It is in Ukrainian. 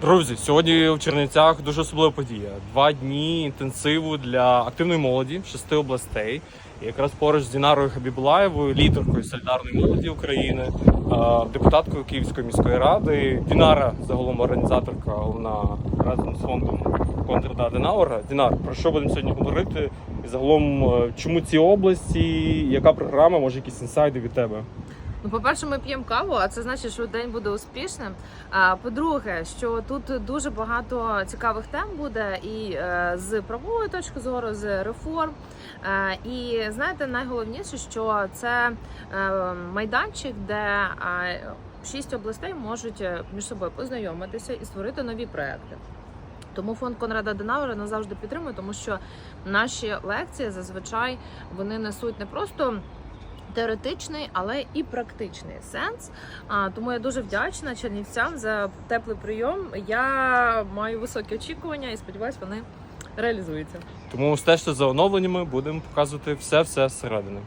Друзі, сьогодні в Чернівцях дуже особлива подія. Два дні інтенсиву для активної молоді шести областей. І якраз поруч з Дінарою Хабібулаєвою, лідеркою солідарної молоді України, депутаткою Київської міської ради. Дінара, загалом організаторка, вона разом з фондом Конрада Аденауера. Дінар, про що будемо сьогодні говорити? І загалом, е, чому ці області, яка програма, може якісь інсайди від тебе? Ну, по-перше, ми п'ємо каву, а це значить, що день буде успішним. А по-друге, що тут дуже багато цікавих тем буде і е, з правової точки зору, з реформ. Е, і знаєте, найголовніше, що це е, майданчик, де шість областей можуть між собою познайомитися і створити нові проекти. Тому фонд Конрада Денауера нас завжди підтримує, тому що наші лекції зазвичай вони несуть не просто теоретичний, але і практичний сенс. А, тому я дуже вдячна чернівцям за теплий прийом. Я маю високі очікування і сподіваюся, вони реалізуються. Тому стежте за оновленнями, будемо показувати все-все зсередини.